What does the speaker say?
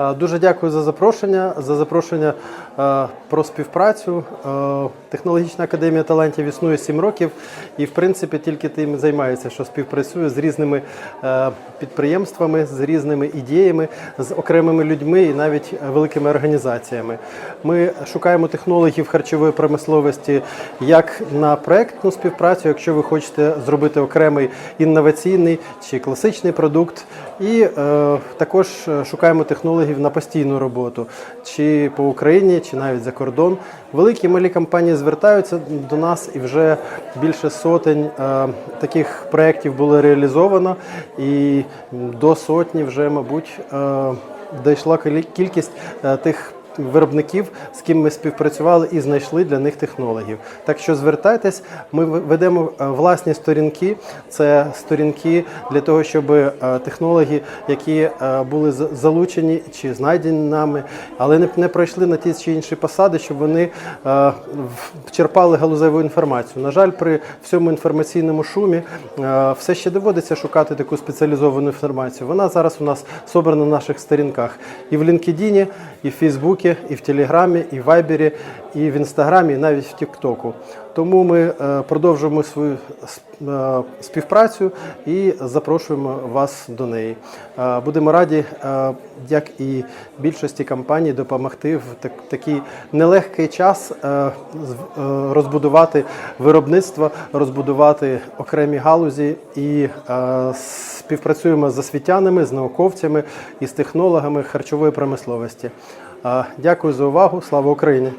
Е, Дуже дякую за запрошення, за запрошення е, про співпрацю. Е, Технологічна академія талантів існує 7 років і, в принципі, тільки тим займається, що співпрацює з різними підприємствами, з різними ідеями, з окремими людьми і навіть великими організаціями. Ми шукаємо технологів харчової промисловості як на проектну співпрацю, якщо ви хочете зробити окремий інноваційний чи класичний продукт, і також шукаємо технологів на постійну роботу, чи по Україні, чи навіть за кордон. Великі малі компанії звертаються до нас, і вже більше сотень е, таких проєктів було реалізовано, і до сотні вже, мабуть, е, дійшла кількість е, тих виробників, з ким ми співпрацювали і знайшли для них технологів. Так що звертайтесь, ми ведемо е, власні сторінки. Це сторінки для того, щоб е, технологи, які е, були залучені чи знайдені нами, але не, пройшли на ті чи інші посади, щоб вони черпали галузеву інформацію. На жаль, при всьому інформаційному шумі все ще доводиться шукати таку спеціалізовану інформацію. Вона зараз у нас собрана на наших сторінках і в LinkedIn, і в Фейсбуці, і в Телеграмі, і в Вайбері, і в Інстаграмі, і навіть в Тіктоку. Тому ми е, продовжуємо свою співпрацю і запрошуємо вас до неї. Е, Будемо раді, е, як і більшості компаній, допомогти в такий нелегкий час е, е, розбудувати виробництво, розбудувати окремі галузі і е, співпрацюємо з освітянами, з науковцями і з технологами харчової промисловості. Е, Дякую за увагу. Слава Україні!